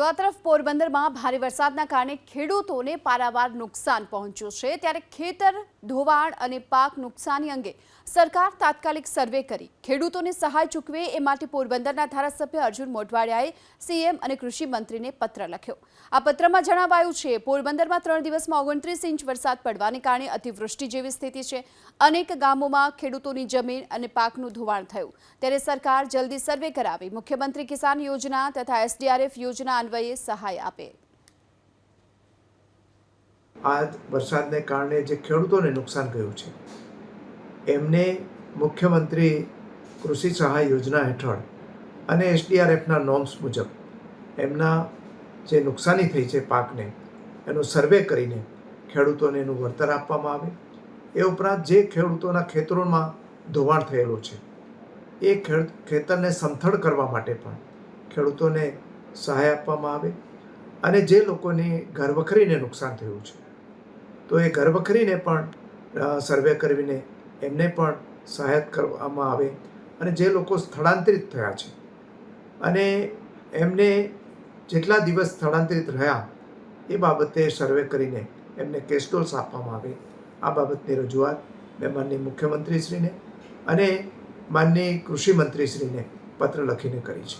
તો આ તરફ પોરબંદરમાં ભારે વરસાદના કારણે ખેડૂતોને પારાવાર નુકસાન પહોંચ્યું છે. ત્યારે ખેતર, ધોવાણ અને પાક નુકસાની અંગે સરકાર તાત્કાલિક સર્વે કરી ખેડૂતોને સહાય ચૂકવે એ માટે પોરબંદરના ધારાસભ્ય અર્જુન મોઢવાડિયાએ સીએમ અને કૃષિ મંત્રીને પત્ર લખ્યો. આ પત્રમાં જણાવાયું છે, પોરબંદરમાં ત્રણ દિવસમાં ઓગણત્રીસ ઇંચ વરસાદ પડવાને કારણે અતિવૃષ્ટિ જેવી સ્થિતિ છે. અનેક ગામોમાં ખેડૂતોની જમીન અને પાકનું ધોવાણ થયું. ત્યારે સરકાર જલ્દી સર્વે કરાવી મુખ્યમંત્રી કિસાન યોજના તથા એસડીઆરએફ યોજના અન્વયે સહાય આપે. આ વરસાદને કારણે જે ખેડૂતોને નુકસાન ગયું છે, એમને મુખ્યમંત્રી કૃષિ સહાય યોજના હેઠળ અને એસડીઆરએફના નોર્મ્સ મુજબ એમના જે નુકસાની થઈ છે પાકને, એનો સર્વે કરીને ખેડૂતોને એનું વળતર આપવામાં આવે. એ ઉપરાંત જે ખેડૂતોના ખેતરોમાં ધોવાણ થયેલું છે, એ ખેતરને સમથળ કરવા માટે પણ ખેડૂતોને સહાય આપવામાં આવે અને જે લોકોની ઘરવખરીને નુકસાન થયું છે. તો એ ઘરવખરીને પણ સર્વે કરીને એમને પણ સહાયત કરવામાં આવે અને જે લોકો સ્થળાંતરિત થયા છે અને એમને જેટલા દિવસ સ્થળાંતરિત રહ્યા એ બાબતે સર્વે કરીને એમને કેસ્ટોલ્સ આપવામાં આવે. આ બાબતની રજૂઆત મેં માનની મુખ્યમંત્રીશ્રીને અને માનની કૃષિ મંત્રીશ્રીને પત્ર લખીને કરી છે.